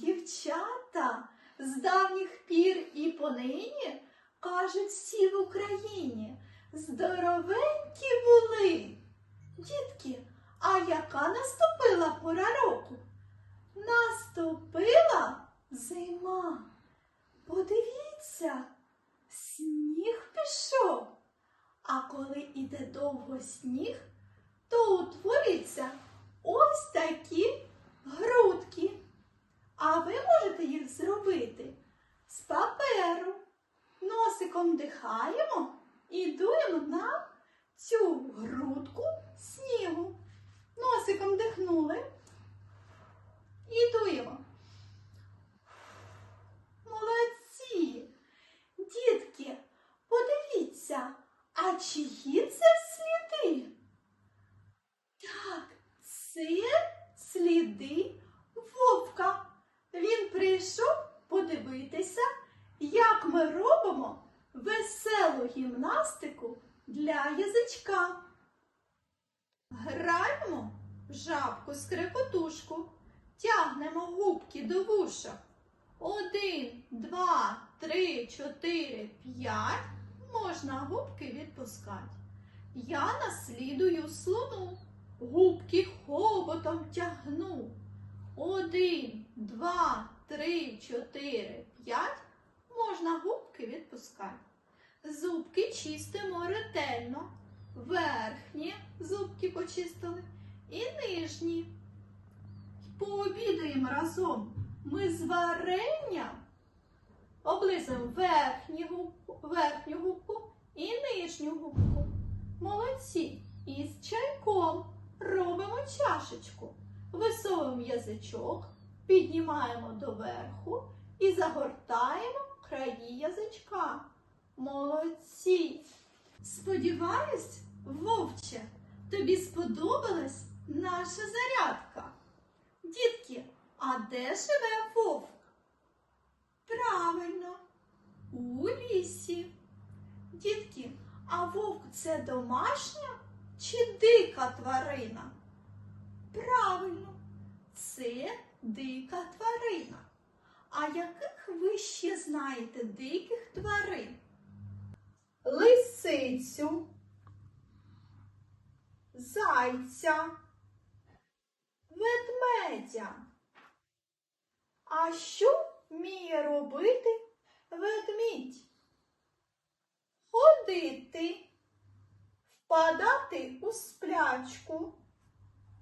дівчата з давніх пір і понині кажуть всі в Україні. Здоровенькі були. Дітки, а яка наступила пора року? Наступила зима. Подивіться, сніг пішов. А коли іде довго сніг, Носиком дихаємо і дуємо на цю грудку снігу. Носиком дихнули і дуємо. Молодці! Дітки, подивіться, а чиї це сліди? Так, це сліди вовка. Він прийшов подивитися, як ми робимо гімнастику для язичка. Граємо в жабку скрекотушку, тягнемо губки до вуша. Один, два, три, чотири, п'ять. Можна губки відпускати. Я наслідую слону, губки хоботом тягну. Один, два, три, чотири, п'ять. Можна губки відпускати. Зубки чистимо ретельно. Верхні зубки почистили і нижні. Пообідаємо разом. Ми з варенням облизуємо верхню губку, верхню губку і нижню губку. Молодці. І з чайком робимо чашечку. Висовуємо язичок, піднімаємо доверху і загортаємо краї язичка. Молодці! Сподіваюсь, вовче, тобі сподобалась наша зарядка. Дітки, а де живе вовк? Правильно, у лісі. Дітки, а вовк це домашня чи дика тварина? Правильно, це дика тварина. А яких ви ще знаєте диких тварин? Лисицю, зайця, ведмедя. А що вміє робити ведмідь? Ходити, впадати у сплячку,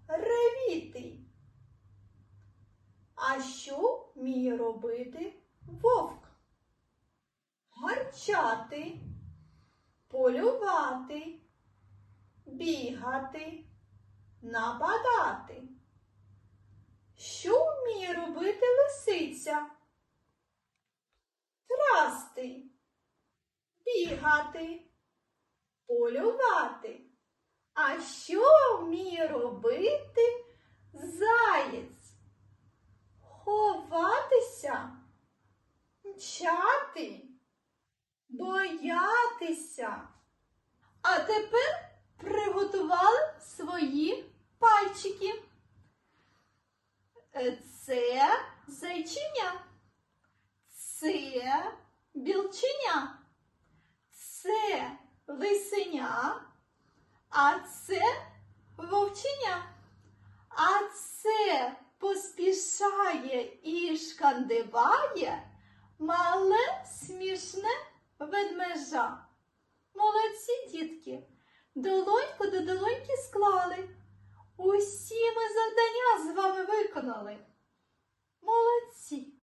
ревіти. А що вміє робити вовк? Гарчати, полювати, бігати, нападати. Що вміє робити лисиця? Трасти, бігати, полювати. А що вміє робити заєць? Ховатися, мчати, боятися. А тепер приготували свої пальчики. Е, Це зайчиня, це білчиня, це лисеня, а це вовчиня, а це поспішає і шкандиває мале смішне ведмежа. Молодці дітки, долоньку до долоньки склали. Усі ми завдання з вами виконали. Молодці!